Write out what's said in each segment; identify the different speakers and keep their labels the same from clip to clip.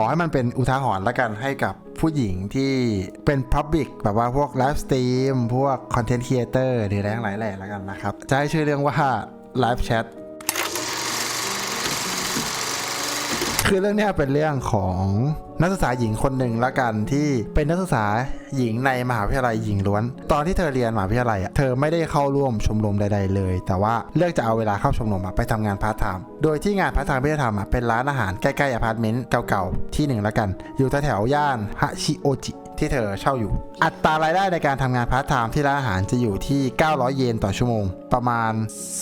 Speaker 1: อให้มันเป็นอุทาหรณ์ละกันให้กับผู้หญิงที่เป็น Public แบบว่าพวกไลฟ์สตรีมพวกคอนเทนต์ครีเอเตอร์หรืออะไรทั้งหลายแหล่ละกันนะครับ จะให้ชื่อเรื่องว่าไลฟ์แชท คือเรื่องนี้เป็นเรื่องของนักศึกษาหญิงคนหนึ่งละกันที่เป็นนักศึกษาหญิงในมหาวิทยาลัยหญิงล้วน ตอนที่เธอเรียนมหาวิทยาลัยเธอไม่ได้เข้าร่วมชมรมใด ๆ เลย แต่ว่าเลือกจะเอาเวลาเข้าชมรมไปทำงานพาร์ทไทม์โดยที่งานพาร์ทไทม์ที่เธอทำเป็นร้านอาหารใกล้ๆอพาร์ตเมนต์เก่าๆที่หนึ่งละกัน อยู่แถวๆย่านฮาชิโอจิ ที่เธอเช่าอยู่ อัตรารายได้ในการทำงานพาร์ทไทม์ที่ร้านอาหารจะอยู่ที่ 900 เยนต่อชั่วโมง ประมาณ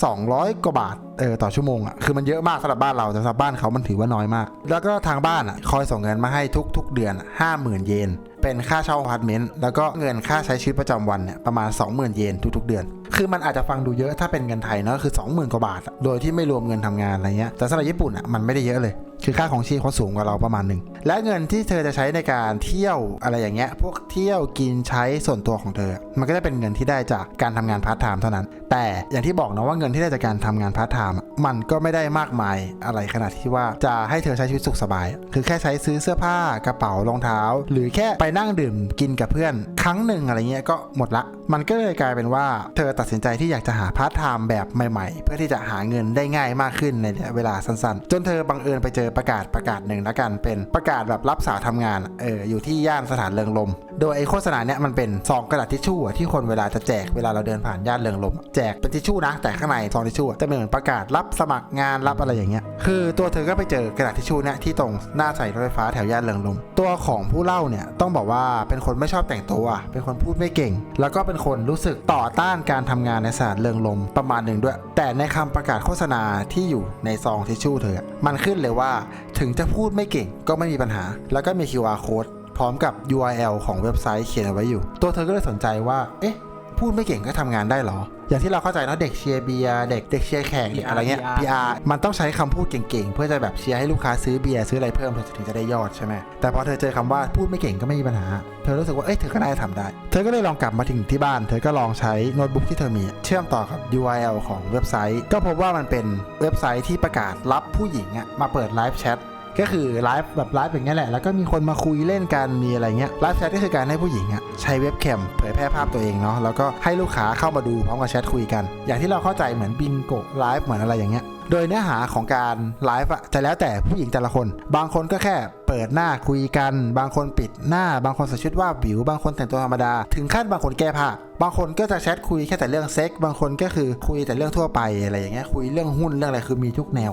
Speaker 1: 200 กว่าบาทเออต่อชั่วโมงอะคือมันเยอะมากสำหรับบ้านเราแต่สำหรับบ้านเขามันถือว่าน้อยมาก แล้วก็ทางบ้านอะคอยส่งเงินมาให้ทุกๆเดือน 50,000 เยนเป็นค่าเช่าอพาร์ตเมนต์แล้วก็เงินค่าใช้ชีวิตประจำวันเนี่ยประมาณ 20,000 เยนทุกๆเดือน คือมันอาจจะฟังดูเยอะถ้าเป็นเงินไทยเนาะคือ 20,000 กว่าบาท โดยที่ไม่รวมเงินทำงานอะไรเงี้ยแต่สำหรับญี่ปุ่นอะมันไม่ได้เยอะเลย คือค่าของชีพเขาสูงกว่าเราประมาณหนึ่งและเงินที่เธอจะใช้ในการเที่ยวอะไรอย่างเงี้ยพวกเที่ยวกินใช้ส่วนตัวของเธอ มันก็จะเป็นเงินที่ได้จากการทำงานพาร์ทไทม์เท่านั้น แต่อย่างที่บอกนะว่าเงินที่ได้จากการทำงานพาร์ทไทม์มันก็ไม่ได้มากมายอะไรขนาดที่ว่าจะให้เธอใช้ชีวิตสุขสบาย คือแค่ใช้ซื้อเสื้อผ้ากระเป๋ารองเท้า หรือแค่ไปนั่งดื่มกินกับเพื่อน ครั้งหนึ่งอะไรเงี้ยก็หมดละ มันก็เลยกลายเป็นว่าเธอตัดสินใจที่อยากจะหาพาร์ทไทม์แบบใหม่ ๆ เพื่อที่จะหาเงินได้ง่ายมากขึ้นในเวลาสั้นๆ จนเธอบังเอิญไปเจอประกาศประกาศหนึ่งละกันเป็นประกาศแบบรับสาวทำงานเอออยู่ที่ย่านสถานเริงลม โดยไอโฆษณาเนี้ยมันเป็นซองกระดาษทิชชู่อะที่คนเวลาจะแจกเวลาเราเดินผ่านย่านเริงลม แจกเป็นทิชชู่นะแต่ข้างในซองทิชชู่จะเป็นเหมือนประกาศรับสมัครงานรับอะไรอย่างเงี้ยคือตัวเธอก็ไปเจอกระดาษทิชชู่เนี่ยที่ตรงหน้าใส่รถไฟฟ้าแถวย่านเริงลม ตัวของผู้เล่าเนี่ยต้องบอกว่าเป็นคนไม่ชอบแต่งตัวเป็นคนพูดไม่เก่ง แล้วก็เป็นคนรู้สึกต่อต้านการทำงานในสถานเริงลมประมาณหนึ่งด้วย แต่ในคำประกาศโฆษณาที่อยู่ในซองทิชชู่เธอ มันขึ้นเลยว่าถึงจะพูดไม่เก่งก็ไม่มีปัญหา แล้วก็มี QR code พร้อมกับ URL ของเว็บไซต์เขียนเอาไว้อยู่ ตัวเธอก็เลยสนใจว่า เอ๊ะ พูดไม่เก่งก็ทำงานได้เหรอ อย่างที่เราเข้าใจนะเด็กเชียร์เบียร์เด็กเด็กเชียร์แข่งเด็กอะไรเงี้ย
Speaker 2: PR
Speaker 1: PR มันต้องใช้คำพูดเก่งๆ เพื่อจะแบบเชียร์ให้ลูกค้าซื้อเบียร์ซื้ออะไรเพิ่มเธอถึงจะได้ยอดใช่ไหมแต่พอเธอเจอคำว่าพูดไม่เก่งก็ไม่มีปัญหา เธอรู้สึกว่าเอ้ยเธอก็น่าจะทำได้ เธอก็เลยลองกลับมาถึงที่บ้าน เธอก็ลองใช้โน้ตบุ๊กที่เธอมี เชื่อมต่อกับ URL ของเว็บไซต์ ก็พบว่ามันเป็นเว็บไซต์ที่ประกาศรับผู้หญิงอะมาเปิดไลฟ์แชท ก็คือไลฟ์แบบไลฟ์อย่างเงี้ยแหละ แล้วก็มีคนมาคุยเล่นกัน มีอะไรเงี้ย ไลฟ์แชทก็คือการให้ผู้หญิงอะใช้เว็บแคมเผยแพร่ภาพตัวเองเนาะ แล้วก็ให้ลูกค้าเข้ามาดูพร้อมกับแชทคุยกัน อย่างที่เราเข้าใจเหมือนบิงโกไลฟ์เหมือนอะไรอย่างเงี้ย โดยเนื้อหาของการไลฟ์อะจะแล้วแต่ผู้หญิงแต่ละคน บางคนก็แค่เปิดหน้าคุยกัน บางคนปิดหน้า บางคนใส่ชุดว่าบิว บางคนแต่งตัวธรรมดา ถึงขั้นบางคนแก้ผ้า บางคนก็จะแชทคุยแค่แต่เรื่องเซ็ก บางคนก็คือคุยแต่เรื่องทั่วไปอะไรอย่างเงี้ย คุยเรื่องหุ้นเรื่องอะไรคือมีทุกแนว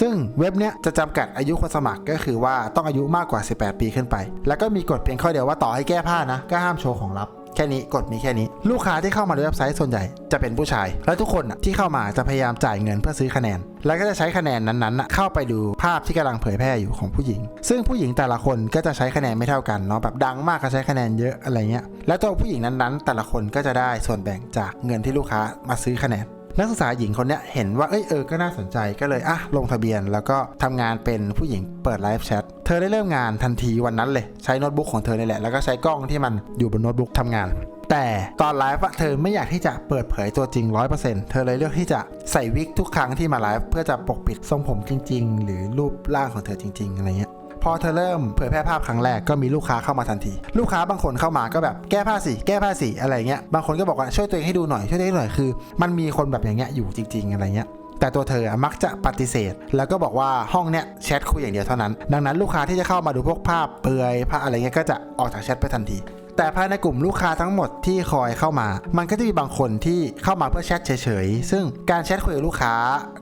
Speaker 1: ซึ่งเว็บเนี้ยจะจำกัดอายุคนสมัครก็คือว่าต้องอายุมากกว่า 18 ปีขึ้นไป แล้วก็มีกฎเพียงข้อเดียวว่าต่อให้แก้ผ้านะ ก็ห้ามโชว์ของลับแค่นี้กฎมีแค่นี้ ลูกค้าที่เข้ามาในเว็บไซต์ส่วนใหญ่จะเป็นผู้ชาย และทุกคนน่ะที่เข้ามาจะพยายามจ่ายเงินเพื่อซื้อคะแนน แล้วก็จะใช้คะแนนนั้นๆน่ะเข้าไปดูภาพที่กำลังเผยแพร่อยู่ของผู้หญิง ซึ่งผู้หญิงแต่ละคนก็จะใช้คะแนนไม่เท่ากันเนาะแบบดังมากก็ใช้คะแนนเยอะอะไรเงี้ย แล้วตัวผู้หญิงนั้นๆ แต่ละคนก็จะได้ส่วนแบ่งจากเงินที่ลูกค้ามาซื้อคะแนน นักศึกษาหญิงคนนี้เห็นว่าเอ้ยเออก็น่าสนใจก็เลยอะลงทะเบียนแล้วก็ทำงานเป็นผู้หญิงเปิดไลฟ์แชทเธอได้เริ่มงานทันทีวันนั้นเลยใช้โน้ตบุ๊กของเธอนี่แหละแล้วก็ใช้กล้องที่มันอยู่บนโน้ตบุ๊กทำงานแต่ตอนไลฟ์เธอไม่อยากที่จะเปิดเผยตัวจริง 100%เธอเลยเลือกที่จะใส่วิกทุกครั้งที่มาไลฟ์เพื่อจะปกปิดทรงผมจริง ๆ หรือรูปร่างของเธอจริง ๆ อะไรเงี้ย พอเธอเริ่มเผยแพร่ภาพครั้งแรกก็มีลูกค้าเข้ามาทันที ลูกค้าบางคนเข้ามาก็แบบแก้ผ้าสิแก้ผ้าสิอะไรเงี้ยบางคนก็บอกว่าช่วยตัวเองให้ดูหน่อยช่วยได้หน่อยคือ มันมีคนแบบอย่างเงี้ยอยู่จริง ๆ อะไรเงี้ยแต่ตัวเธอมักจะปฏิเสธ แล้วก็บอกว่าห้องเนี้ยแชทคุยอย่างเดียวเท่านั้น ดังนั้นลูกค้าที่จะเข้ามาดูพวกภาพเปลือยภาพอะไรเงี้ยก็จะออกจากแชทไปทันที แต่ภายในกลุ่มลูกค้าทั้งหมดที่คอยเข้ามา มันก็จะมีบางคนที่เข้ามาเพื่อแชทเฉยๆ ซึ่งการแชทคุยกับลูกค้า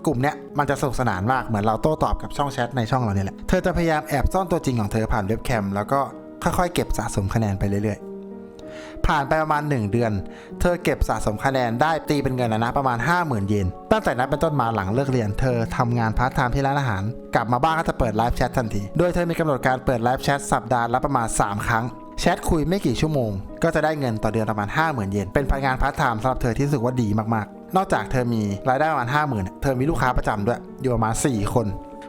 Speaker 1: กลุ่มเนี้ยมันจะสนุกสนานมากเหมือนเราโต้ตอบกับช่องแชทในช่องเราเนี่ยแหละ เธอจะพยายามแอบซ่อนตัวจริงของเธอผ่านเว็บแคมแล้วก็ค่อยๆ เก็บสะสมคะแนนไปเรื่อยๆ ผ่านไปประมาณ 1 เดือน เธอเก็บสะสมคะแนนได้ตีเป็นเงินนะนะประมาณ 50,000 เยน ตั้งแต่นั้นเป็นต้นมาหลังเลิกเรียน เธอทำงานพาร์ทไทม์ที่ร้านอาหาร กลับมาบ้านก็จะเปิดไลฟ์แชททันที โดยเธอมีกำหนดการเปิดไลฟ์แชทสัปดาห์ละประมาณ 3 ครั้ง แชทคุยไม่กี่ชั่วโมง ก็จะได้เงินต่อเดือนประมาณ 50,000 เยน เป็นพนักงานพาร์ทไทม์สำหรับเธอที่รู้สึกว่าดีมากๆ นอกจากเธอมีรายได้ประมาณ 50,000 เธอมีลูกค้าประจำด้วย อยู่ประมาณ 4 คน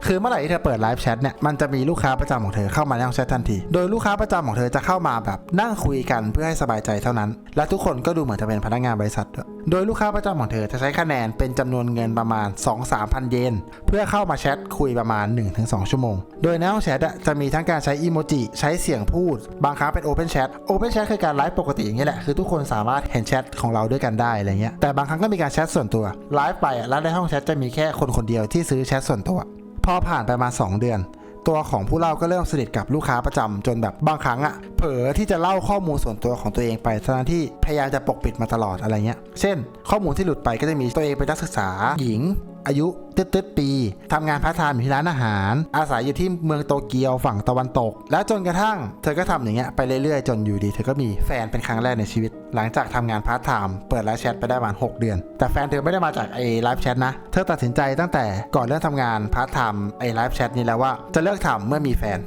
Speaker 1: คือเมื่อไหร่ที่เธอเปิดไลฟ์แชทเนี่ยมันจะมีลูกค้าประจำของเธอเข้ามาในห้องแชททันที โดยลูกค้าประจำของเธอจะเข้ามาแบบนั่งคุยกันเพื่อให้สบายใจเท่านั้น และทุกคนก็ดูเหมือนจะเป็นพนักงานบริษัทด้วยโดยลูกค้าประจำของเธอจะใช้คะแนนเป็นจำนวนเงินประมาณ 2-3 พันเยน เพื่อเข้ามาแชทคุยประมาณ 1-2 ชั่วโมง โดยในห้องแชทจะมีทั้งการใช้อีโมจิใช้เสียงพูด บางครั้งเป็นโอเพนแชทโอเพนแชทคือการไลฟ์ปกติอย่างนี้แหละ คือทุกคนสามารถเห็นแชทของเราด้วยกันได้อะไรเงี้ยแต่บางครั้งก็มีการแชทส่วนตัวไลฟ์ไปแล้วในห้องแชทจะมีแค่คนคนเดียวที่ซื้อแชทส่วนตัว พอผ่านไปมา 2 เดือน ตัวของผู้เล่าก็เริ่มสนิทกับลูกค้าประจำจนแบบบางครั้งอะเผลอที่จะเล่าข้อมูลส่วนตัวของตัวเองไปทั้งที่พยายามจะปกปิดมาตลอดอะไรเงี้ย เช่น ข้อมูลที่หลุดไปก็จะมีตัวเองเป็นนักศึกษาหญิง อายุตืดติดๆปีทำงานพาร์ทไทม์อยู่ที่ร้านอาหาร อาศัยอยู่ที่เมืองโตเกียวฝั่งตะวันตก แล้วจนกระทั่งเธอก็ทำอย่างเงี้ยไปเรื่อยๆ จนอยู่ดี เธอก็มีแฟนเป็นครั้งแรกในชีวิต หลังจากทำงานพาร์ทไทม์เปิดไลฟ์แชทไปได้ประมาณ6เดือน แต่แฟนเธอไม่ได้มาจากไอ้ไลฟ์แชทนะ เธอตัดสินใจตั้งแต่ก่อนเริ่มทำงานพาร์ทไทม์ไอ้ไลฟ์แชทนี้แล้วว่าจะเลิกทำเมื่อมีแฟน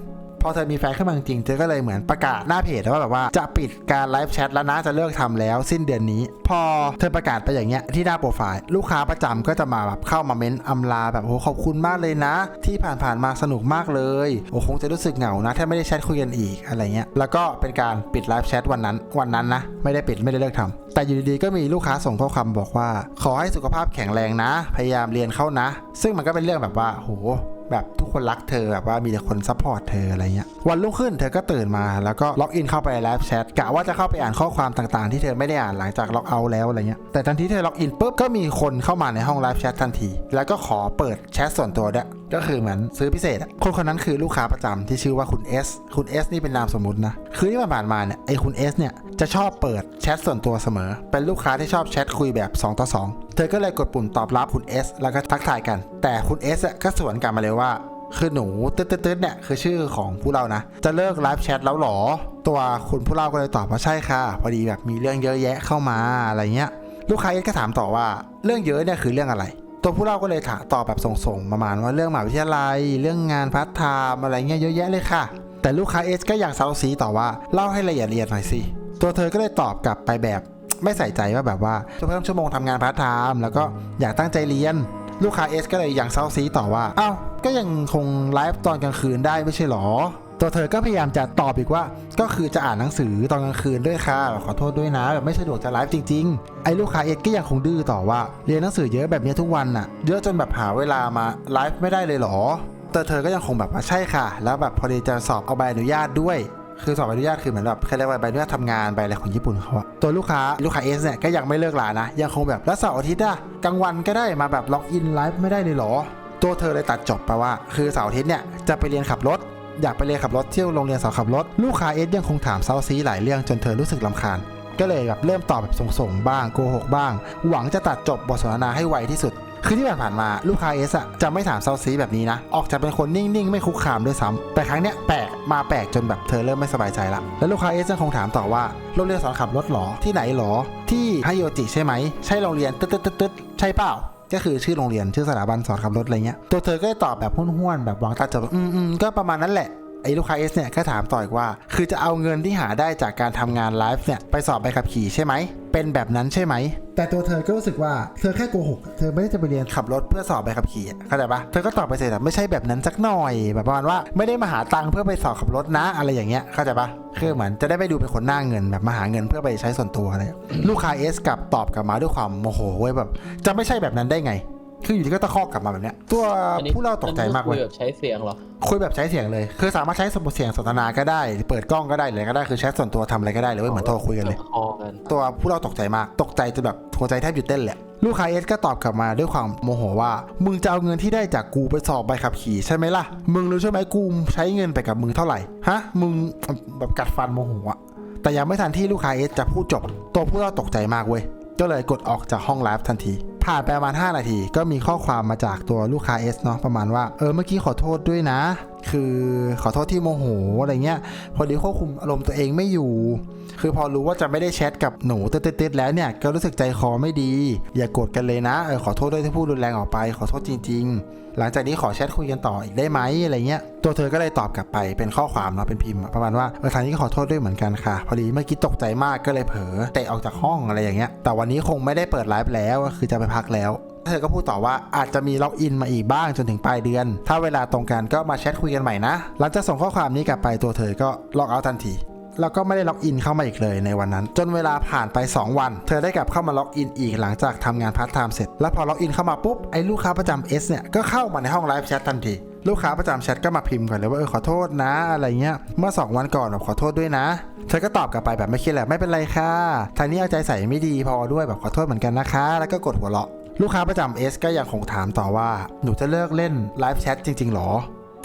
Speaker 1: พอเธอมีแฟนขึ้นมาจริงๆ เธอก็เลยเหมือนประกาศหน้าเพจว่าแบบว่าจะปิดการไลฟ์แชทแล้วนะจะเลิกทำแล้วสิ้นเดือนนี้ พอเธอประกาศไปอย่างเงี้ยที่หน้าโปรไฟล์ลูกค้าประจำก็จะมาแบบเข้ามาเม้นอำลาแบบโอ้ขอบคุณมากเลยนะ ที่ผ่านๆมาสนุกมากเลยโอ้คงจะรู้สึกเหงานะถ้าไม่ได้แชทคุยกันอีกอะไรเงี้ยแล้วก็เป็นการปิดไลฟ์แชทวันนั้นวันนั้นนะไม่ได้ปิดไม่ได้เลิกทำแต่อยู่ดีๆก็มีลูกค้าส่งข้อความบอกว่า ขอให้สุขภาพแข็งแรงนะ พยายามเรียนเข้านะ ซึ่งมันก็เป็นเรื่องแบบว่าโห แบบทุกคนรักเธอแบบว่ามีแต่คนซัพพอร์ตเธออะไรเงี้ยวันรุ่งขึ้นเธอก็ตื่นมาแล้วก็ล็อกอินเข้าไปไลฟ์แชทกะว่าจะเข้าไปอ่านข้อความต่างๆ ที่เธอไม่ได้อ่านหลังจากล็อกเอาแล้วอะไรเงี้ยแต่ทันทีที่เธอล็อกอินปุ๊บก็มีคนเข้ามาในห้องไลฟ์แชททันที แล้วก็ขอเปิดแชทส่วนตัวด้วยก็คือเหมือนซื้อพิเศษคนคนนั้นคือลูกค้าประจำที่ชื่อว่าคุณ S คุณ S นี่เป็นนามสมมุตินะ คือที่ผ่านมาเนี่ยไอ้คุณ S เนี่ยจะชอบเปิดแชทส่วนตัวเสมอ เป็นลูกค้าที่ชอบแชทคุยแบบ2ต่อ2 เธอก็เลยกดปุ่มตอบรับคุณ S แล้วก็ทักทายกัน แต่คุณ S อะก็สวนกลับมาเลยว่าคือหนูตึ๊ดตึ๊ดๆเนี่ยคือชื่อของผู้เรานะ จะเลิกไลฟ์แชทแล้วหรอ ตัวคุณผู้เล่าก็เลยตอบว่าใช่ค่ะ พอดีแบบมีเรื่องเยอะแยะเข้ามาอะไรเงี้ย ลูกค้าเอก็ถามต่อว่าเรื่องเยอะเนี่ยคือเรื่องอะไร ตัวผู้เล่าก็เลยถามตอบแบบส่งๆ ประมาณว่าเรื่องมหาวิทยาลัย เรื่องงานพาร์ทไทม์อะไรเงี้ยเยอะแยะเลยค่ะ แต่ลูกค้าเอสก็อยากเซาซีต่อว่าเล่าให้ละเอียดละเอียดหน่อยสิ ตัวเธอก็เลยตอบกลับไปแบบไม่ใส่ใจว่าแบบว่าจะเพิ่มชั่วโมงทำงานพาร์ทไทม์แล้วก็อยากตั้งใจเรียน ลูกค้าเอสก็เลยอยังเซาซีต่อว่า เอ้าก็ยังคงไลฟ์ตอนกลางคืนได้ไม่ใช่หรอ ตัวเธอก็พยายามจะตอบอีกว่า ก็คือจะอ่านหนังสือตอนกลางคืนด้วยค่ะขอโทษด้วยนะแบบไม่สะดวกจะไลฟ์จริง ๆ ไอ้ลูกค้าเอสก็ยังคงดื้อต่อว่าเรียนหนังสือเยอะแบบนี้ทุกวันน่ะ เยอะจนแบบหาเวลามาไลฟ์ไม่ได้เลยเหรอ แต่เธอก็ยังคงแบบใช่ค่ะ แล้วแบบพอดีจะสอบเอาใบอนุญาตด้วย คือสอบใบอนุญาตคือเหมือนแบบเขาเรียกว่าใบอนุญาตทำงานใบอะไรของญี่ปุ่นเขาอะตัวลูกค้าลูกค้าเอสเนี่ยก็ยังไม่เลิกลานะ ยังคงแบบแล้วเสาร์อาทิตย์อะกลางวันก็ได้มาแบบล็อกอินไลฟ์ไม่ได้เลยเหรอ ตัวเธอเลยตัดจบไปว่า คือเสาร์อาทิตย์เนี่ยจะไปเรียนขับรถ อยากไปเรียนขับรถเที่ยวโรงเรียนสอนขับรถ ลูกค้าเอสยังคงถามเซาซีหลายเรื่องจนเธอรู้สึกลำคาญ ก็เลยแบบเริ่มตอบแบบส่งๆบ้างโกหกบ้าง หวังจะตัดจบบทสนทนาให้ไวที่สุดคือที่ผ่านๆมาลูกค้าเอสอะจะไม่ถามเซาซีแบบนี้นะ ออกจะเป็นคนนิ่งๆ ไม่คุกคามด้วยซ้ำแต่ครั้งเนี้ยแปลกมาแปลกจนแบบเธอเริ่มไม่สบายใจละ แล้วลูกค้าเอสยังคงถามต่อว่าโรงเรียนสอนขับรถหรอที่ไหนหรอ ที่ฮาโยจิใช่ไหม ใช่โรงเรียนตึ๊ดตึ๊ดตึ๊ดตึ๊ดใช่เปล่า ก็คือชื่อโรงเรียนชื่อสถาบันสอนขับรถอะไรเงี้ยตัวเธอก็ได้ตอบแบบห้วนๆแบบวางตาจบอืมอืมก็ประมาณนั้นแหละ ไอ้ลูกค้าเอสเนี่ยก็ถามต่ออีกว่า คือจะเอาเงินที่หาได้จากการทำงานไลฟ์เนี่ยไปสอบใบขับขี่ใช่ไหม เป็นแบบนั้นใช่ไหม แต่ตัวเธอก็รู้สึกว่าเธอแค่โกหก เธอไม่ได้จะไปเรียนขับรถเพื่อสอบใบขับขี่เข้าใจปะเธอก็ตอบไปเสร็จแบบไม่ใช่แบบนั้นสักหน่อย แบบประมาณว่าไม่ได้มาหาตังค์เพื่อไปสอบขับรถนะอะไรอย่างเงี้ยเข้าใจปะคือเหมือนจะได้ไม่ดูเป็นคนหน้าเงินแบบมาหาเงินเพื่อไปใช้ส่วนตัวอะไรลูกค้าเอสกลับตอบกลับมาด้วยความโมโหเว้ยแบบจะไม่ใช่แบบนั้นได้ไง คืออยู่ดีก็ตะคอกกลับมาแบบเนี้ย ตัว
Speaker 2: อันนี้
Speaker 1: ผู้เล่าตกใจมากเว้ย
Speaker 2: คุแบบใช้เสียงเหรอ
Speaker 1: คุยแบบใช้เสียงเลย คือสามารถใช้สมุดเสียงสนทนาก็ได้ เปิดกล้องก็ได้เลยก็ได้ คือแชทส่วนตัวทำอะไรก็ได้เลยเว้ยเหมือนโทรคุยกันเลย
Speaker 2: คอกัน
Speaker 1: ตัวผู้เราตกใจมาก ตกใจจนแบบหัวใจแทบหยุดเต้นเลยลูกค้าเอสก็ตอบกลับมาด้วยความโมโหว่า มึงจะเอาเงินที่ได้จากกูไปสอบใบขับขี่ใช่ไหมล่ะ มึงรู้ใช่ไหมกูใช้เงินไปกับมึงเท่าไหร่ ฮะ มึงแบบกัดฟันโมโหอะแต่ยังไม่ทันที่ลูกค้าเอสจะพูดจบ ตัวผู้เราตกใจมากเว้ย ก็เลยกดออกจากห้องไลฟ์ทันที ผ่านไปประมาณ 5 นาที ก็มีข้อความมาจากตัวลูกค้า S เนาะประมาณว่า เออเมื่อกี้ขอโทษด้วยนะ คือขอโทษที่โมโหอะไรเงี้ย พอดีควบคุมอารมณ์ตัวเองไม่อยู่ คือพอรู้ว่าจะไม่ได้แชทกับหนูเตืดๆแล้วเนี่ยก็รู้สึกใจคอไม่ดี อย่ากโกรธกันเลยนะเออขอโทษด้วยที่พูดรุนแรงออกไป ขอโทษจริง ๆ หลังจากนี้ขอแชทคุยกันต่ออีกได้ไหมอะไรเงี้ยตัวเธอก็เลยตอบกลับไปเป็นข้อความเนาะเป็นพิมพ์ ประมาณว่าเออทางนี้ก็ขอโทษด้วยเหมือนกันค่ะ พอดีเมื่อกี้ตกใจมากก็เลยเผลอเตะออกจากห้องอะไรอย่างเงี้ยแต่วันนี้คงไม่ได้เปิดไลฟ์แล้วก็คือจะไปพักแล้วเธอก็พูดต่อว่าอาจจะมีล็อกอินมาอีกบ้างจนถึงปลายเดือน ถ้าเวลาตรงกันก็มาแชทคุยกันใหม่นะ หลังจากส่งข้อความนี้กลับไปตัวเธอก็ล็อกเอาท์ทันที แล้วก็ไม่ได้ล็อกอินเข้ามาอีกเลยในวันนั้น จนเวลาผ่านไป 2 วัน เธอได้กลับเข้ามาล็อกอินอีกหลังจากทำงานพาร์ทไทม์เสร็จ แล้วพอล็อกอินเข้ามาปุ๊บไอ้ลูกค้าประจำ S เนี่ยก็เข้ามาในห้องไลฟ์แชททันทีลูกค้าประจำแชทก็มาพิมพ์ก่อนเลยว่าเออขอโทษนะ อะไรเงี้ยเมื่อ 2 วันก่อนแบบขอโทษด้วยนะ เธอก็ตอบกลับไปแบบไม่คิดแหละไม่เป็นไรค่ะทางนี้เอาใจใส่ไม่ดีพอด้วยแบบขอโทษเหมือนกันนะคะ แล้วก็กดหัวเราะลูกค้าประจำ S ก็ยังคงถามต่อว่า หนูจะเลิกเล่นไลฟ์แชทจริงๆหรอ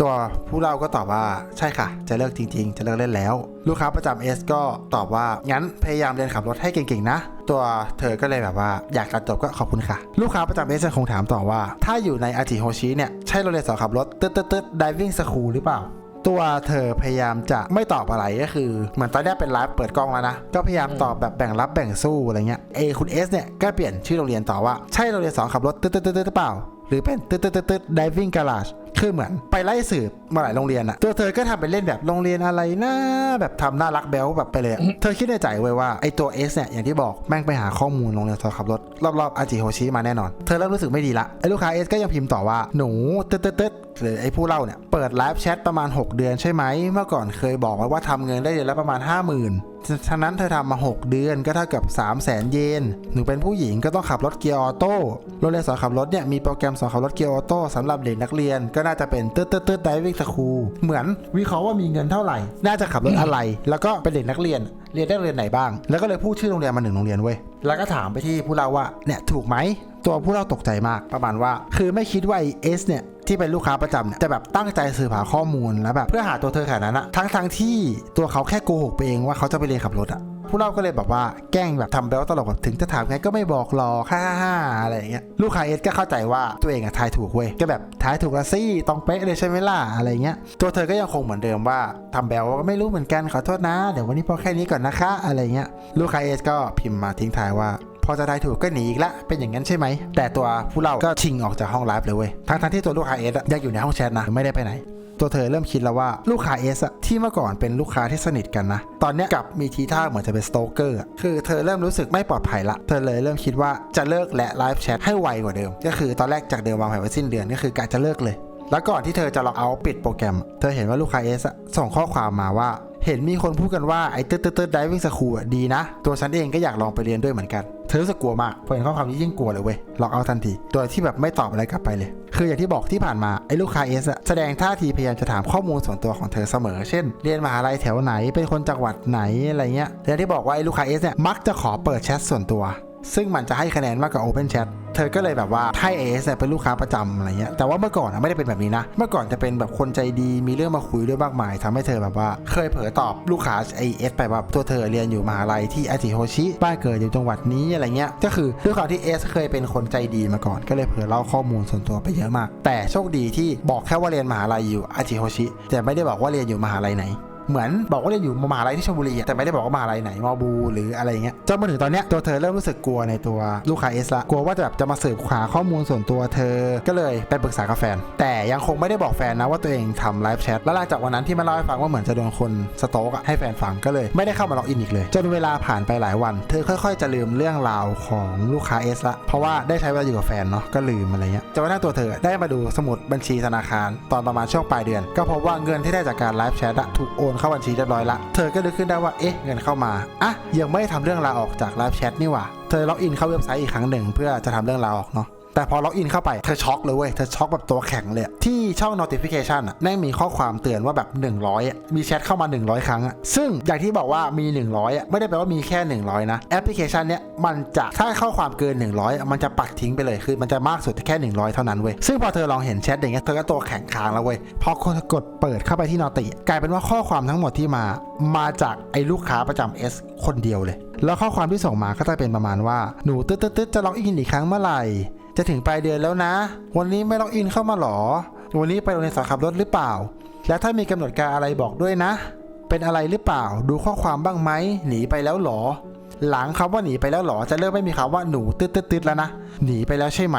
Speaker 1: ตัวผู้เล่าก็ตอบว่าใช่ค่ะ จะเลิกจริง ๆ จะเลิกเล่นแล้ว ลูกค้าประจำ S ก็ตอบว่างั้นพยายามเรียนขับรถให้เก่งๆนะ ตัวเธอก็เลยแบบว่าอยากตัดจบก็ขอบคุณค่ะ ลูกค้าประจำ S ยังคงถามต่อว่า ถ้าอยู่ในอาจิโฮชิเนี่ยใช่โรงเรียนสอนขับรถตึ๊ดตึ๊ดตึ๊ด diving school หรือเปล่าตัวเธอพยายามจะไม่ตอบอะไรก็คือ เหมือนตอนเนี้ยเป็นไลฟ์เปิดกล้องแล้วนะ ก็พยายามตอบแบบแบ่งรับแบ่งสู้อะไรเงี้ยเอคุณเอสเนี่ยก็เปลี่ยนชื่อโรงเรียนต่อว่า ใช่โรงเรียนสอนขับรถตึ๊ดตึ๊ดตึ๊ดตึ๊ดหรือเปล่า หรือเป็นตึ๊ดตึ๊ดตึ๊ดด diving garage คือเหมือนไปไล่สืบมาหลายโรงเรียนอะตัวเธอก็ทำเป็นเล่นแบบโรงเรียนอะไรนะแบบทำน่ารักแบ๊วแบบไปเลยอะเธอคิดในใจไว้ว่าไอตัว S เนี่ยอย่างที่บอกแม่งไปหาข้อมูลโรงเรียนสอนขับรถรอบๆอาจิโฮชิมาแน่นอน เธอเริ่มรู้สึกไม่ดีละไอลูกค้า S ก็ยังพิมพ์ต่อว่าหนูตึ๊ดตึ๊ดตึ๊ดหรือไอผู้เล่าเนี่ยเปิดไลฟ์แชทประมาณ 6 เดือนใช่ไหมเมื่อก่อนเคยบอกไว้ว่าทำเงินได้เดือนละประมาณ 50,000 ฉะนั้นเธอทำมา 6 เดือนก็เท่ากับ 3 0 0 0 0 0เยนหนูเป็นผู้หญิงก็ต้องขับรถเกียร์ออโต้โรงเรียนสอนขับรถเนี่ยมีโปรแกรมสอนขับรถเกียร์ออโต้สำหรับเด็กนักเรียนก็น่าจะเป็นเตึ๊ดเตึ๊ดตึ๊ดไดวิ่งสคูลเหมือนวิเคราะห์ว่ามีเงินเท่าไหร่ น่าจะขับรถอะไร แล้วก็เป็นเด็กนักเรียนเรียนได้เรียนไหนบ้าง แล้วก็เลยพูดชื่อโรงเรียนมาหนึ่งโรงเรียนเว้ยแล้วก็ถามไปที่ผู้เล่าว่าเนี่ยถูกไหมตัวผู้เล่าตกใจมากประมาณว่า คือไม่คิดว่าเอสเนี่ย ที่เป็นลูกค้าประจำเนี่ยจะแบบตั้งใจสืบหาข้อมูลแล้วแบบเพื่อหาตัวเธอขนาดนั้นอะทั้งทั้งๆที่ตัวเขาแค่โกหกไปเองว่าเขาจะไปเรียนขับรถอะผู้เล่าก็เลยแบบว่าแกล้งแบบทำแบลตลกแบบถึงจะถามไงก็ไม่บอกหรอกฮ่าฮ่าๆอะไรอย่างเงี้ยลูกค้าเอสก็เข้าใจว่าตัวเองอะทายถูกเว้ยก็แบบทายถูกละสิตรงเป๊ะเลยใช่ไหมล่ะอะไรเงี้ยตัวเธอก็ยังคงเหมือนเดิมว่าทำแบลว่าไม่รู้เหมือนกันขอโทษนะ เดี๋ยววันนี้พอแค่นี้ก่อนนะคะ อะไรเงี้ยลูกค้าเอสก็พิมพ์มาทิ้งท้ายว่า พอจะทายถูกก็หนีอีกละ เป็นอย่างนั้นใช่ไหม แต่ตัวผู้เล่าก็ชิงออกจากห้องไลฟ์เลยเว้ยทั้งทั้งๆที่ตัวลูกค้าเอสยังอยู่ในห้องแชทนะ ไม่ได้ไปไหน ตัวเธอเริ่มคิดแล้วว่าลูกค้าเอสที่เมื่อก่อนเป็นลูกค้าที่สนิทกันนะ ตอนนี้กลับมีทีท่าเหมือนจะเป็นสโตเกอร์ คือเธอเริ่มรู้สึกไม่ปลอดภัยละ เธอเลยเริ่มคิดว่าจะเลิกและไลฟ์แชทให้ไวกว่าเดิม ก็คือตอนแรกจากเดิมวางแผนไว้สิ้นเดือนก็คือกะจะเลิกเลย แล้วก่อนที่เธอจะล็อกเอาท์ปิดโปรแกรม เธอเห็นว่าลูกค้าเอสส่งข้อความมาว่า เห็นมีคนพูดกันว่าไอ้เติร์ดตึ๊ดตึ๊ดไดวิ่งสคูลดีนะ ตัวฉันเองก็อยากลองไปเรียนด้วยเหมือนกันเธอรู้สึกกลัวมากพอเห็นข้อความนี้ยิ่งกลัวเลยเว้ยล็อกเอาทันทีโดยที่แบบไม่ตอบอะไรกลับไปเลย คืออย่างที่บอกที่ผ่านมาไอ้ลูกค้าเอสแสดงท่าทีพยายามจะถามข้อมูลส่วนตัวของเธอเสมอ เช่น เรียนมหาลัยแถวไหนเป็นคนจังหวัดไหนอะไรเงี้ยแต่อย่างที่บอกว่าไอ้ลูกค้าเอสเนี่ยมักจะขอเปิดแชทส่วนตัว ซึ่งมันจะให้คะแนนมากกว่า Open Chat เธอก็เลยแบบว่าให้ AS เนี่ยเป็นลูกค้าประจำอะไรเงี้ย แต่ว่าเมื่อก่อนไม่ได้เป็นแบบนี้นะ เมื่อก่อนจะเป็นแบบคนใจดี มีเรื่องมาคุยด้วยมากมายทำให้เธอแบบว่า เคยเผลอตอบลูกค้า AS ไปว่าตัวเธอเรียนอยู่มหาลัยที่อาจิโฮชิ บ้านเกิดอยู่จังหวัดนี้อะไรเงี้ย ก็คือด้วยความที่ S เคยเป็นคนใจดีมาก่อน ก็เลยเผลอเล่าข้อมูลส่วนตัวไปเยอะมาก แต่โชคดีที่บอกแค่ว่าเรียนมหาลัยอยู่อาจิโฮชิ แต่ไม่ได้บอกว่าเรียนอยู่มหาลัยไหน เหมือนบอกว่าเรียนอยู่มหาลัยที่ชลบุรีแต่ไม่ได้บอกว่ามหาลัยไหนมอบู หรืออะไรเงี้ยจนมาถึงตอนเนี้ยตัวเธอเริ่มรู้สึกกลัวในตัวลูกค้าเอสละกลัวว่าจะแบบจะมาสืบหาข้อมูลส่วนตัวเธอก็เลยไปปรึกษากับแฟน แต่ยังคงไม่ได้บอกแฟนนะว่าตัวเองทำไลฟ์แชทแล้วหลังจากวันนั้นที่มาเล่าให้ฟังว่าเหมือนจะโดนคนสโตกอะให้แฟนฟังก็เลยไม่ได้เข้ามาล็อกอินอีกเลย จนเวลาผ่านไปหลายวัน เธอค่อยๆ จะลืมเรื่องราวของลูกค้าเอสละเพราะว่าได้ใช้เวลาอยู่กับแฟนเนาะก็ลืมอะไรเงี้ยจนกระทั่งตัวเธอได้มาดูสมุดบัญชีธนาคาร ตอนประมาณช่วงปลายเดือน ก็พบว่าเงินที่ได้จากการไลฟ์แชทอะถูกโอนเข้าบัญชีเรียบร้อยละ เธอก็นึกขึ้นได้ว่า เอ๊ะ เงินเข้ามา อะ ยังไม่ได้ทำเรื่องลาออกจากไลฟ์แชทนี่หว่า เธอล็อกอินเข้าเว็บไซต์อีกครั้งหนึ่งเพื่อจะทำเรื่องลาออกเนาะ แต่พอล็อกอินเข้าไป เธอช็อกเลยเว้ย เธอช็อกแบบตัวแข็งเลย ที่ช่อง notification อะแม่งมีข้อความเตือนว่าแบบ 100อะมีแชทเข้ามา 100 ครั้งอะซึ่งอย่างที่บอกว่ามี 100อะไม่ได้แปลว่ามีแค่ 100 นะ แอปพลิเคชันเนี้ยมันจะถ้าข้อความเกิน 100อะมันจะปัดทิ้งไปเลยคือมันจะมากสุดแค่ 100 เท่านั้นเว้ยซึ่งพอเธอลองเห็นแชทอย่างเงี้ยเธอก็ตัวแข็งค้างแล้วเว้ยพอกดกดเปิดเข้าไปที่นอติกลายเป็นว่าข้อความทั้งหมดที่มา มาจากไอ้ลูกค้าประจำ S คนเดียวเลย แล้วข้อความที่ส่งมาก็จะเป็นประมาณว่าหนูตึ๊ดตึ๊ดตึ๊ดจะล็อกอินอีกครั้งเมื่อไหร่ จะถึงปลายเดือนแล้วนะ วันนี้ไม่ล็อกอินเข้ามาหรอ วันนี้ไปโรงเรียนสอนขับรถหรือเปล่า แล้วถ้ามีกำหนดการอะไรบอกด้วยนะ เป็นอะไรหรือเปล่า ดูข้อความบ้างไหมหนีไปแล้วหรอ หลังคำว่าหนีไปแล้วหรอ จะเริ่มไม่มีคำว่าหนูตึ๊ดตึ๊ดตึ๊ดแล้วนะ หนีไปแล้วใช่ไหม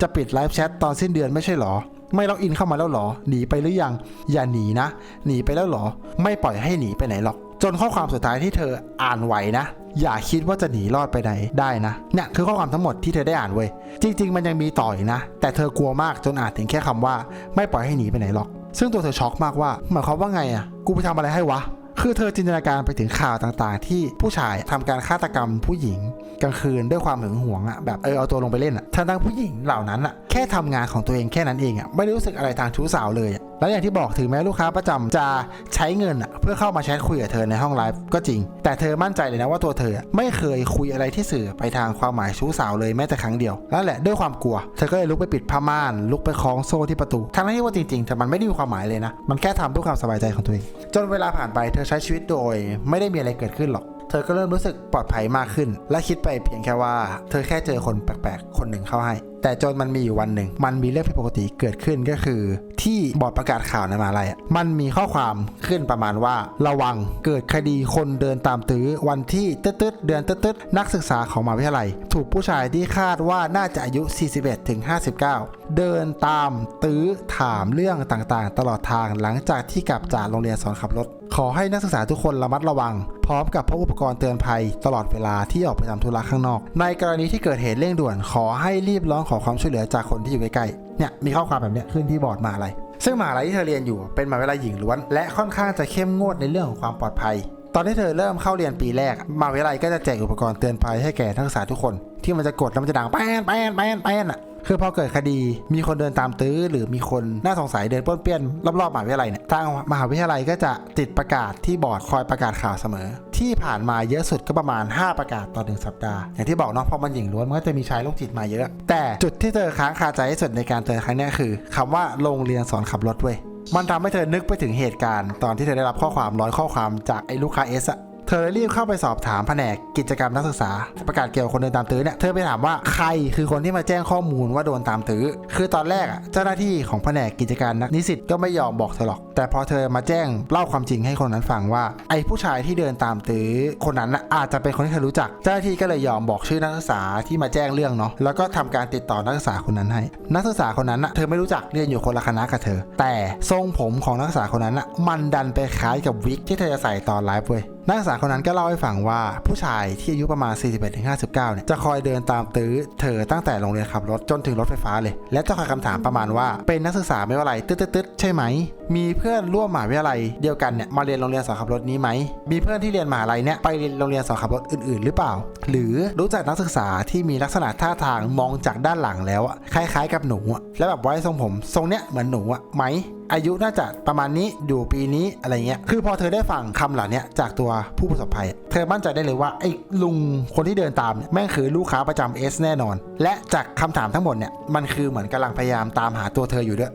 Speaker 1: จะปิดไลฟ์แชทตอนสิ้นเดือนไม่ใช่หรอ ไม่ล็อกอินเข้ามาแล้วหรอ หนีไปหรือยัง อย่าหนีนะ หนีไปแล้วหรอ ไม่ปล่อยให้หนีไปไหนหรอก จนข้อความสุดท้ายที่เธออ่านไหวนะ อย่าคิดว่าจะหนีรอดไปไหนได้นะเนี่ยคือข้อความทั้งหมดที่เธอได้อ่านเว้ยจริง ๆ มันยังมีต่ออีกนะ แต่เธอกลัวมากจนอ่านถึงแค่คำว่า ไม่ปล่อยให้หนีไปไหนหรอก ซึ่งตัวเธอช็อกมากว่าหมายความว่าไงอะกูไปทำอะไรให้วะคือเธอจินตนาการไปถึงข่าวต่างๆ ที่ผู้ชายทำการฆาตกรรมผู้หญิงกลางคืนด้วยความหึงหวงอะแบบเออเอาตัวลงไปเล่นอะทางด้านผู้หญิงเหล่านั้นอะแค่ทำงานของตัวเองแค่นั้นเองอะไม่ได้รู้สึกอะไรทางชู้สาวเลยอะ แล้วอย่างที่บอกถึงแม้ลูกค้าประจำจะใช้เงินเพื่อเข้ามาแชทคุยกับเธอในห้องไลฟ์ก็จริง แต่เธอมั่นใจเลยนะว่าตัวเธอไม่เคยคุยอะไรที่สื่อไปทางความหมายชู้สาวเลยแม้แต่ครั้งเดียวนั่นแหละด้วยความกลัว เธอก็เลยลุกไปปิดผ้าม่าน ลุกไปคล้องโซ่ที่ประตูทั้งที่ว่าจริงๆแต่มันไม่ได้มีความหมายเลยนะ มันแค่ทำเพื่อความสบายใจของตัวเองจนเวลาผ่านไปเธอใช้ชีวิตโดย ไม่ได้มีอะไรเกิดขึ้นหรอกเธอก็เริ่มรู้สึกปลอดภัยมากขึ้น และคิดไปเพียงแค่ว่า เธอแค่เจอคนแปลกๆ คนหนึ่งเข้าให้ แต่จนมันมีอยู่วันหนึ่ง มันมีเรื่องผิดปกติเกิดขึ้นก็คือ ที่บอร์ดประกาศข่าวในมหาลัยมันมีข้อความขึ้นประมาณว่า ระวังเกิดคดีคนเดินตามตื้อวันที่ตึ๊ดๆเดือนตึ๊ดๆนักศึกษาของมหาวิทยาลัย ถูกผู้ชายที่คาดว่าน่าจะอายุ 41ถึง59 เดินตามตื้อถามเรื่องต่างๆ ตลอดทางหลังจากที่กลับจากโรงเรียนสอนขับรถ ขอให้นักศึกษาทุกคนระมัดระวัง พร้อมกับพกอุปกรณ์เตือนภัยตลอดเวลาที่ออกไปทำธุระข้างนอก ในกรณีที่เกิดเหตุเร่งด่วนขอให้รีบร้องขอความช่วยเหลือจากคนที่อยู่ใกล้ๆเนี่ยมีข้อความแบบเนี้ยขึ้นที่บอร์ดมาอะไร ซึ่งมหาลัยที่เธอเรียนอยู่เป็นมหาวิทยาลัยหญิงล้วน และค่อนข้างจะเข้มงวดในเรื่องของความปลอดภัย ตอนที่เธอเริ่มเข้าเรียนปีแรกมหาวิทยาลัยก็จะแจกอุปกรณ์เตือนภัยให้แก่นักศึกษาทุกคน ที่มันจะกดแล้วมันจะดังแป้นแป้นแป้นแป้นอะคือพอเกิดคดีมีคนเดินตามตื้อ หรือมีคนน่าสงสัยเดินป้วนเปี้ยนรอบๆมหาวิทยาลัยเนี่ยทางมหาวิทยาลัยก็จะติดประกาศที่บอร์ดคอยประกาศข่าวเสมอ ที่ผ่านมาเยอะสุดก็ประมาณ 5 ประกาศต่อหนึ่งสัปดาห์ อย่างที่บอกเนาะพอมันหญิงล้วนมันก็จะมีชายโรคจิตมาเยอะ แต่จุดที่เธอค้างคาใจที่สุดในการเจอครั้งนี้คือคำว่าโรงเรียนสอนขับรถเว้ยมันทำให้เธอนึกไปถึงเหตุการณ์ตอนที่เธอได้รับข้อความร้อยข้อความจากไอ้ลูกค้าเอสอะ เธอเลยรีบเข้าไปสอบถามแผนกกิจกรรมนักศึกษา ประกาศเกี่ยวกับคนเดินตามตื้อเนี่ยเธอไปถามว่าใครคือคนที่มาแจ้งข้อมูลว่าโดนตามตื้อ คือตอนแรกอะเจ้าหน้าที่ของแผนกกิจการนักนิสิตก็ไม่ยอมบอกเธอหรอก แต่พอเธอมาแจ้งเล่าความจริงให้คนนั้นฟังว่า ไอ้ผู้ชายที่เดินตามตื้อ คนนั้นน่ะอาจจะเป็นคนที่เธอรู้จัก เจ้าหน้าที่ก็เลยยอมบอกชื่อนักศึกษาที่มาแจ้งเรื่องเนาะแล้วก็ทำการติดต่อนักศึกษาคนนั้นให้ นักศึกษาคนนั้นน่ะเธอไม่รู้จักเรียนอยู่คนละคณะกับเธอ แต่ทรงผมของนักศึกษาคนนั้นน่ะมันดันไปคล้ายกับวิกที่เธอจะใส่ตอนไลฟ์เว้ย นักศึกษาคนนั้นก็เล่าให้ฟังว่าผู้ชายที่อายุประมาณ 41-59 เนี่ยจะคอยเดินตามตื้อเธอตั้งแต่โรงเรียนขับรถจนถึงรถไฟฟ้าเลย และจะคอยคำถามประมาณว่า เป็นนักศึกษาไม่ว่าอะไรตึ๊ดๆใช่ไหม มีเพื่อนร่วมมหาวิทยาลัยเดียวกันเนี่ยมาเรียนโรงเรียนสอนขับรถนี้ไหม มีเพื่อนที่เรียนมหาลัยเนี่ยไปเรียนโรงเรียนสอนขับรถอื่นๆ หรือเปล่า หรือรู้จักนักศึกษาที่มีลักษณะท่าทางมองจากด้านหลังแล้วอะคล้ายๆ กับหนูอะแล้วแบบไว้ทรงผมทรงเนี้ยเหมือนหนูอะไหม อายุน่าจะประมาณนี้อยู่ปีนี้อะไรเงี้ยคือพอเธอได้ฟังคำเหล่านี้จากตัวผู้ประสบภัย เธอมั่นใจได้เลยว่าไอ้ลุงคนที่เดินตามเนี่ยแม่งคือลูกค้าประจำเอสแน่นอน และจากคำถามทั้งหมดเนี่ยมันคือเหมือนกำลังพยายามตามหาตัวเธออยู่ด้วย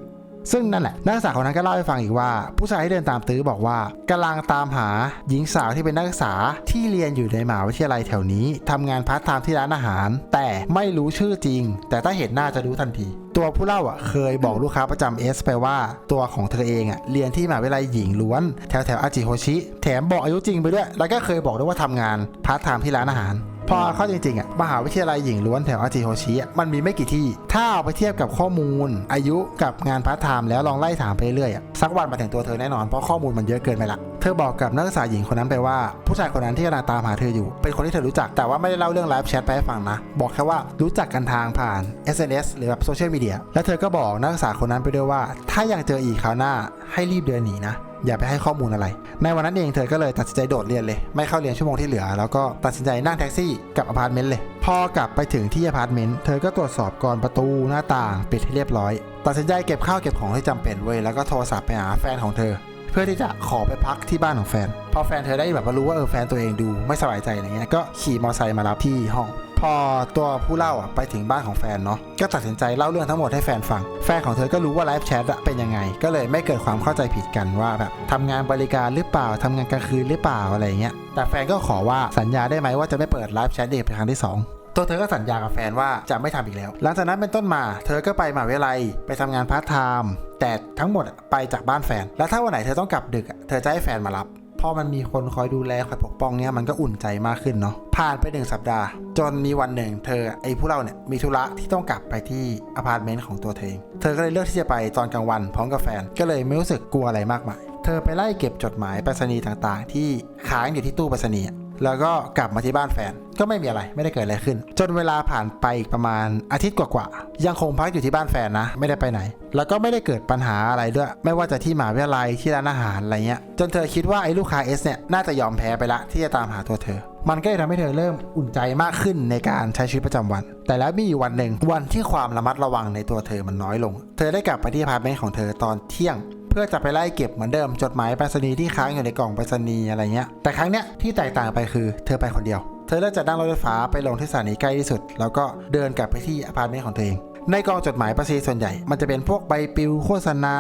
Speaker 1: ซึ่งนั่นแหละนักศึกษาคนนั้นก็เล่าให้ฟังอีกว่า ผู้ชายที่เดินตามตื้อบอกว่ากำลังตามหาหญิงสาวที่เป็นนักศึกษาที่เรียนอยู่ในมหาวิทยาลัยแถวนี้ทำงานพาร์ทไทม์ที่ร้านอาหาร แต่ไม่รู้ชื่อจริง แต่ถ้าเห็นหน้าจะรู้ทันที ตัวผู้เล่าอะเคยบอกลูกค้าประจำเอสไปว่า ตัวของเธอเองอะเรียนที่มหาวิทยาลัยหญิงล้วน แถวแถวอาจิโฮชิ แถมบอกอายุจริงไปด้วย แล้วก็เคยบอกด้วยว่าทำงานพาร์ทไทม์ที่ร้านอาหาร พอเข้าจริงๆอะมหาวิทยาลัยหญิงล้วนแถวอาจิโฮชิอะมันมีไม่กี่ที่ ถ้าเอาไปเทียบกับข้อมูล อายุกับงานพาร์ทไทม์แล้วลองไล่ถามไปเรื่อยอะสักวันมาถึงตัวเธอแน่นอนเพราะข้อมูลมันเยอะเกินไปละ ธอบอกกับนักศึกษาหญิงคนนั้นไปว่า ผู้ชายคนนั้นที่กำลังตามหาเธออยู่ เป็นคนที่เธอรู้จักแต่ว่าไม่ได้เล่าเรื่องไลฟ์แชทไปให้ฟังนะ บอกแค่ว่ารู้จักกันทางผ่าน SNS หรือแบบโซเชียลมีเดียและเธอก็บอกนักศึกษาคนนั้นไปด้วยว่า ถ้ายังเจออีกคราวหน้าให้รีบเดินหนีนะอย่าไปให้ข้อมูลอะไร ในวันนั้นเองเธอก็เลยตัดสินใจโดดเรียนเลย ไม่เข้าเรียนชั่วโมงที่เหลือ แล้วก็ตัดสินใจนั่งแท็กซี่กลับอพาร์ตเมนต์เลย พอกลับไปถึงที่อพาร์ตเมนต์เธอก็ตรวจสอบกรประตูหน้าต่างปิดให้เรียบร้อย ตัดสินใจเก็บข้าวเก็บของที่จำเป็นเว้ยแล้วก็โทรศัพท์ไปหาแฟนของเธอ เพื่อที่จะขอไปพักที่บ้านของแฟน พอแฟนเธอได้แบบว่ารู้ว่าเออแฟนตัวเองดูไม่สบายใจอะไรเงี้ยก็ขี่มอเตอร์ไซค์มารับที่ห้องพอตัวผู้เล่าอะไปถึงบ้านของแฟนเนาะก็ตัดสินใจเล่าเรื่องทั้งหมดให้แฟนฟัง แฟนของเธอก็รู้ว่าไลฟ์แชทอะเป็นยังไง ก็เลยไม่เกิดความเข้าใจผิดกันว่าแบบทำงานบริการหรือเปล่าทำงานกลางคืนหรือเปล่าอะไรเงี้ยแต่แฟนก็ขอว่าสัญญาได้ไหมว่าจะไม่เปิดไลฟ์แชทเดทเป็นครั้งที่สองตัวเธอก็สัญญากับแฟนว่าจะไม่ทำอีกแล้ว หลังจากนั้นเป็นต้นมา เธอก็ไปมหาวิทยาลัย ไปทำงานพาร์ทไทม์ แต่ทั้งหมดไปจากบ้านแฟน แล้วถ้าวันไหนเธอต้องกลับดึก เธอจะให้แฟนมารับ พอมันมีคนคอยดูแลคอยปกป้องเนี่ยมันก็อุ่นใจมากขึ้นเนาะ ผ่านไปหนึ่งสัปดาห์ จนมีวันหนึ่ง เธอไอ้ผู้เล่าเนี่ยมีธุระที่ต้องกลับไปที่อพาร์ตเมนต์ของตัวเธอเอง เธอก็เลยเลือกที่จะไปตอนกลางวันพร้อมกับแฟน ก็เลยไม่รู้สึกกลัวอะไรมากมาย เธอไปไล่เก็บจดหมายไปรษณีย์ต่างๆ ที่ค้างอยู่ที่ตู้ไปรษณีย์ แล้วก็กลับมาที่บ้านแฟน ก็ไม่มีอะไรไม่ได้เกิดอะไรขึ้น จนเวลาผ่านไปอีกประมาณอาทิตย์กว่าๆยังคงพักอยู่ที่บ้านแฟนนะ ไม่ได้ไปไหน แล้วก็ไม่ได้เกิดปัญหาอะไรด้วย ไม่ว่าจะที่หมหาวิทยาลัยที่ร้านอาหารอะไรเงี้ยจนเธอคิดว่าไอ้ลูกค้าเอสเนี่ยน่าจะยอมแพ้ไปละที่จะตามหาตัวเธอ มันก็เลยทำให้เธอเริ่มอุ่นใจมากขึ้นในการใช้ชีวิตประจำวัน แต่แล้วมีอยู่วันหนึ่งวันที่ความระมัดระวังในตัวเธอมันน้อยลง เธอได้กลับไปที่พาร์ตเมนต์ของเธอตอนเที่ยง พื่อจะไปไล่เก็บเหมือนเดิมจดหมายไปรษณีย์ที่ค้างอยู่ในกล่องไปรษณีย์อะไรเงี้ยแต่ครั้งเนี้ยที่แตกต่างไปคือเธอไปคนเดียว เธอเลือกจะนั่งรถไฟฟ้าไปลงที่สถานีใกล้ที่สุด แล้วก็เดินกลับไปที่อพาร์ตเมนต์ของเธอเอง ในกองจดหมายประสีส่วนใหญ่ มันจะเป็นพวกใบปลิวโฆษณา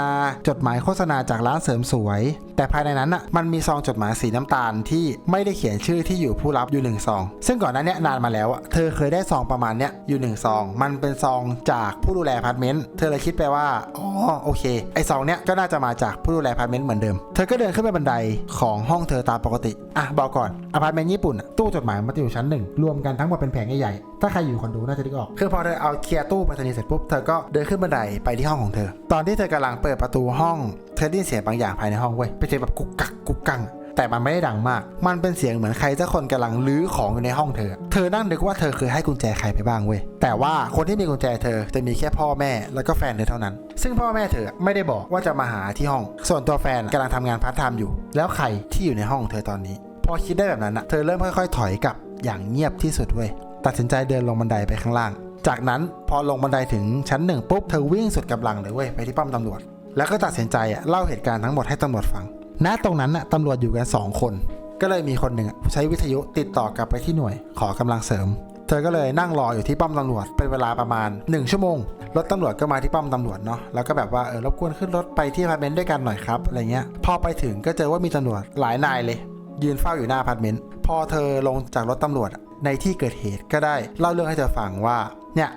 Speaker 1: จดหมายโฆษณาจากร้านเสริมสวย แต่ภายในนั้นอะมันมีซองจดหมายสีน้ำตาลที่ไม่ได้เขียนชื่อที่อยู่ผู้รับอยู่หนึ่งซอง ซึ่งก่อนหน้านี้นานมาแล้วอะเธอเคยได้ซองประมาณเนี้ยอยู่หนึ่งซอง มันเป็นซองจากผู้ดูแลอพาร์ตเมนต์เธอเลยคิดไปว่าอ๋อโอเคไอซองเนี้ยก็น่าจะมาจากผู้ดูแลอพาร์ตเมนต์เหมือนเดิม เธอก็เดินขึ้นไปบันไดของห้องเธอตามปกติอะบอกก่อนอพาร์ตเมนต์ญี่ปุ่นอะตู้จดหมายมันจะอยู่ชั้นหนึ่งรวมกันทั้งหมดเป็นแผงใหญ่ๆถ้าใครอยู่คอนโดน่าจะนึกออกคือพอเธอเอาเคลียร์ตู้ไปรษณีย์เสร็จปุ๊บเธอก็เดินขึ้นบันไดไปที่ห้องของเธอ ตอนที่เธอกำลังเปิดประตูห้องเธอได้ยินเสียงบางอย่างภายในห้องเว้ยเป็นเสียงแบบกุกกักกุกกังแต่มันไม่ได้ดังมาก มันเป็นเสียงเหมือนใครสักคนกำลังลื้อของอยู่ในห้องเธอ เธอนั่งนึกว่าเธอเคยให้กุญแจใครไปบ้างเว้ย แต่ว่าคนที่มีกุญแจเธอจะมีแค่พ่อแม่แล้วก็แฟนเธอเท่านั้น ซึ่งพ่อแม่เธอไม่ได้บอกว่าจะมาหาที่ห้อง ส่วนตัวแฟนกำลังทำงานพาร์ทไทม์อยู่ แล้วใครที่อยู่ในห้องเธอตอนนี้ พอคิดได้แบบนั้นนะเธอเริ่มค่อยๆ ถอยกลับอย่างเงียบที่สุดเว้ยตัดสินใจเดินลงบันไดไปข้างล่าง จากนั้นพอลงบันไดถึงชั้นหนึ่งปุ๊บเธอวิ่งสุดกำลังเลยเว้ยไปที่ป้อมตำรวจ แล้วก็ตัดสินใจอะเล่าเหตุการณ์ทั้งหมดให้ตำรวจฟัง ณตรงนั้นน่ะตำรวจอยู่กัน 2 คน ก็เลยมีคนหนึ่งใช้วิทยุติดต่อกลับไปที่หน่วย ขอกำลังเสริม เธอก็เลยนั่งรออยู่ที่ป้อมตำรวจเป็นเวลาประมาณ 1 ชั่วโมงรถตำรวจก็มาที่ป้อมตำรวจเนาะแล้วก็แบบว่าเออรบกวนขึ้นรถไปที่พาร์เมนต์ด้วยกันหน่อยครับอะไรเงี้ยพอไปถึงก็เจอว่ามีตำรวจหลายนายเลย ยืนเฝ้าอยู่หน้าอพาร์ตเมนต์พอเธอลงจากรถตำรวจในที่เกิดเหตุก็ได้เล่าเรื่องให้เธอฟังว่า เนี่ย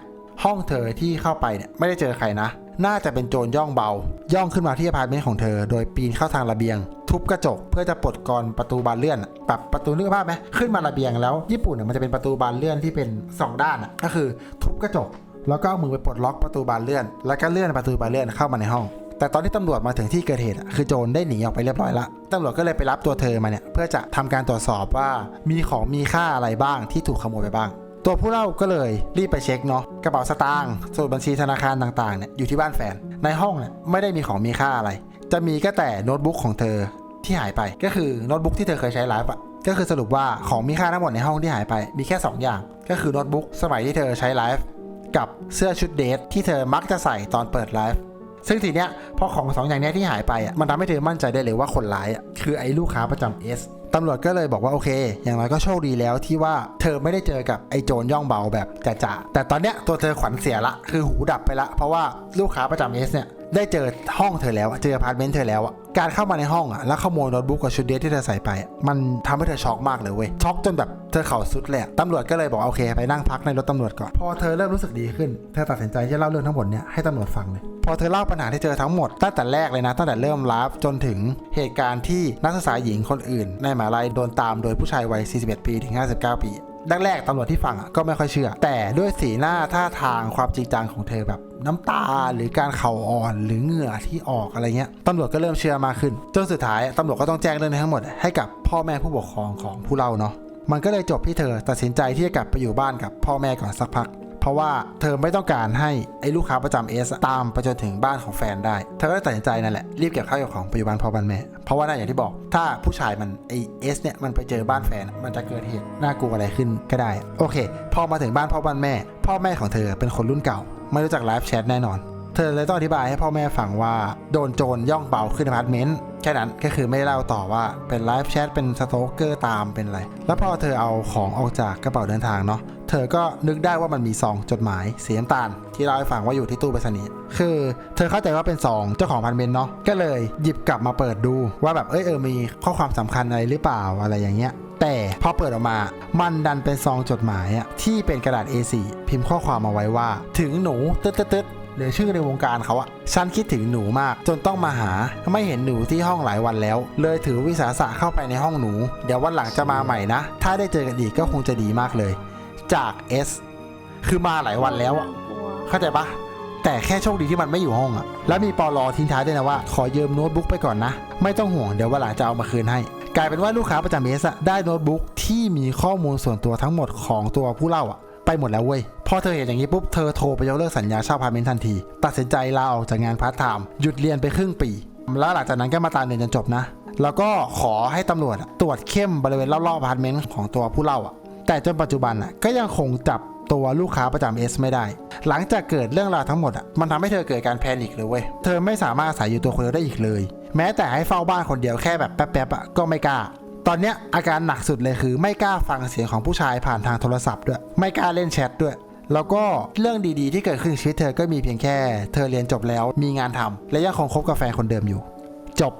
Speaker 1: ห้องเธอที่เข้าไปเนี่ยไม่ได้เจอใครนะ น่าจะเป็นโจรย่องเบา ย่องขึ้นมาที่อพาร์ตเมนต์ของเธอ โดยปีนเข้าทางระเบียง ทุบกระจกเพื่อจะปลดกรประตูบานเลื่อนแบบประตูนึกภาพไหมขึ้นมาระเบียงแล้ว ญี่ปุ่นเนี่ยมันจะเป็นประตูบานเลื่อนที่เป็นสองด้านก็คือ ทุบกระจกแล้วก็เอามือไปปลดล็อกประตูบานเลื่อน แล้วก็เลื่อนประตูบานเลื่อนเข้ามาในห้อง แต่ตอนที่ตำรวจมาถึงที่เกิดเหตุคือโจรได้หนีออกไปเรียบร้อยละตำรวจก็เลยไปรับตัวเธอมาเนี่ยเพื่อจะทำการตรวจสอบว่ามีของมีค่าอะไรบ้างที่ถูกขโมยไปบ้างตัวผู้เล่าก็เลยรีบไปเช็คเนาะกระเป๋าสตางค์สมุดบัญชีธนาคารต่างๆเนี่ยอยู่ที่บ้านแฟน ในห้องเนี่ยไม่ได้มีของมีค่าอะไร จะมีก็แต่โน้ตบุ๊กของเธอที่หายไปก็คือโน้ตบุ๊กที่เธอเคยใช้ไลฟ์อะก็คือสรุปว่าของมีค่าทั้งหมดในห้องที่หายไปมีแค่สองอย่าง ก็คือโน้ตบุ๊กสมัยที่เธอใช้ไลฟ์กับเสื้อชุดเดทที่เธอมักจะใส่ตอนเปิดไลฟ์ ซึ่งทีเนี้ยพอของสองอย่างเนี้ยที่หายไปอะมันทำให้เธอมั่นใจได้เลยว่าคนร้ายอะคือไอ้ลูกค้าประจำเอสตำรวจก็เลยบอกว่าโอเค อย่างไรก็โชคดีแล้วที่ว่าเธอไม่ได้เจอกับไอ้โจรย่องเบาแบบจ่าๆแต่ตอนเนี้ยตัวเธอขวัญเสียละ คือหูดับไปละ เพราะว่าลูกค้าประจำเอสเนี่ย ได้เจอห้องเธอแล้วเจออพาร์ตเมนต์เธอแล้วการเข้ามาในห้องอะแล้วขโมยโน้ตบุ๊กกับชุดเดทที่เธอใส่ไป มันทำให้เธอช็อกมากเลยเว้ยช็อกจนแบบเธอเข่าสุดเละตำรวจก็เลยบอกว่าโอเคไปนั่งพักในรถตำรวจก่อนพอเธอเริ่มรู้สึกดีขึ้นเธอตัดสินใจที่จะเล่าเรื่องทั้งหมดเนี่ยให้ตำรวจฟังเลยพอเธอเล่าปัญหาที่เจอทั้งหมดตั้งแต่แรกเลยนะตั้งแต่เริ่มไลฟ์จนถึงเหตุการณ์ที่นักศึกษาหญิงคนอื่น ในมหาลัยโดนตามโดยผู้ชายวัย 41 ปีถึง 59 ปี แรกๆตำรวจที่ฟังก็ไม่ค่อยเชื่อ แต่ด้วยสีหน้าท่าทางความจริงจังของเธอแบบน้ำตาหรือการเข่าอ่อนหรือเหงื่อที่ออกอะไรเงี้ยตำรวจก็เริ่มเชื่อมากขึ้นจนสุดท้ายตำรวจก็ต้องแจ้งเรื่องทั้งหมด ให้กับพ่อแม่ผู้ปกครองของผู้เล่าเนาะมันก็เลยจบที่เธอตัดสินใจที่จะกลับไปอยู่บ้านกับพ่อแม่ก่อนสักพัก เพราะว่าเธอไม่ต้องการให้ไอ้ลูกค้าประจำเอสตามไปจนถึงบ้านของแฟนได้ เธอก็เลยตัดสินใจนั่นแหละ รีบเก็บข้าวเก็บของปอยู่บ้านพ่อบ้านแม่ เพราะว่านั่นอย่างที่บอก ถ้าผู้ชายมันไอเอสเนี่ยมันไปเจอบ้านแฟนมันจะเกิดเหตุน่ากลัวอะไรขึ้นก็ได้ โอเค พอมาถึงบ้านพ่อบ้านแม่ พ่อแม่ของเธอเป็นคนรุ่นเก่า ไม่รู้จักไลฟ์แชทแน่นอน เธอเลยต้องอธิบายให้พ่อแม่ฟังว่าโดนโจรย่องเบาขึ้นอพาร์ตเมนต์ แค่นั้นก็คือไม่ได้เล่าต่อว่าเป็นไลฟ์แชทเป็นสโตเกอร์ตามเป็นอะไร แล้วพอเธอเอาของออกจากกระเป๋าเดินทางเนาะเธอก็นึกได้ว่ามันมีซองจดหมายสีน้ำตาล ที่เล่าให้ฟังว่าอยู่ที่ตู้ไปรษณีย์คือเธอเข้าใจว่าเป็นซองเจ้าของพาร์ตเมนเนาะก็เลยหยิบกลับมาเปิดดูว่าแบบเอ้ยเออมีข้อความสำคัญอะไรหรือเปล่าอะไรอย่างเงี้ยแต่พอเปิดออกมา มันดันเป็นซองจดหมายอะที่เป็นกระดาษ A4 พิมพ์ข้อความมาไว้ว่า ถึงหนูตึ๊ดตึ๊ดตึ๊ด หรือชื่อในวงการเขาอะฉันคิดถึงหนูมาก จนต้องมาหาไม่เห็นหนูที่ห้องหลายวันแล้ว เลยถือวิสาสะเข้าไปในห้องหนู เดี๋ยววันหลังจะมาใหม่นะ ถ้าได้เจอกันอีกก็คงจะดีมากเลย จาก S คือมาหลายวันแล้วอะเข้าใจปะแต่แค่โชคดีที่มันไม่อยู่ห้องอะแล้วมีปอลอทิ้งท้ายด้วยนะว่า ขอยืมโน้ตบุ๊กไปก่อนนะ ไม่ต้องห่วงเดี๋ยววันหลังจะเอามาคืนให้ กลายเป็นว่าลูกค้าประจำเอสอะได้โน้ตบุ๊กที่มีข้อมูลส่วนตัวทั้งหมดของตัวผู้เล่าอะไปหมดแล้วเว้ย พอเธอเห็นอย่างนี้ปุ๊บ เธอโทรไปยกเลิกสัญญาเช่าพาร์ทเมนต์ทันที ตัดสินใจลาออกจากงานพาร์ทไทม์หยุดเรียนไปครึ่งปี แล้วหลังจากนั้นก็มาตามเรียนจนจบนะ แล้วก็ขอให้ตำรวจตรวจเข้มบริเวณรอบๆพาร์ทเมนต์ของตัวผู้เล่าอะแต่จนปัจจุบันอะก็ยังคงจับตัวลูกค้าประจำเอสไม่ได้ หลังจากเกิดเรื่องราวทั้งหมดอะมันทำให้เธอเกิดการแพนิคเลยเว้ย เธอไม่สามารถอาศัยอยู่ตัวคนเดียวได้อีกเลย แม้แต่ให้เฝ้าบ้านคนเดียวแค่แบบแป๊บๆอะก็ไม่กล้า ตอนเนี้ยอาการหนักสุดเลยคือ ไม่กล้าฟังเสียงของผู้ชายผ่านทางโทรศัพท์ด้วย ไม่กล้าเล่นแชทด้วย แล้วก็เรื่องดีๆ ที่เกิดขึ้นชีวิตเธอก็มีเพียงแค่ เธอเรียนจบแล้วมีงานทำและยังคงคบกับแฟนคนเดิมอยู่ จบ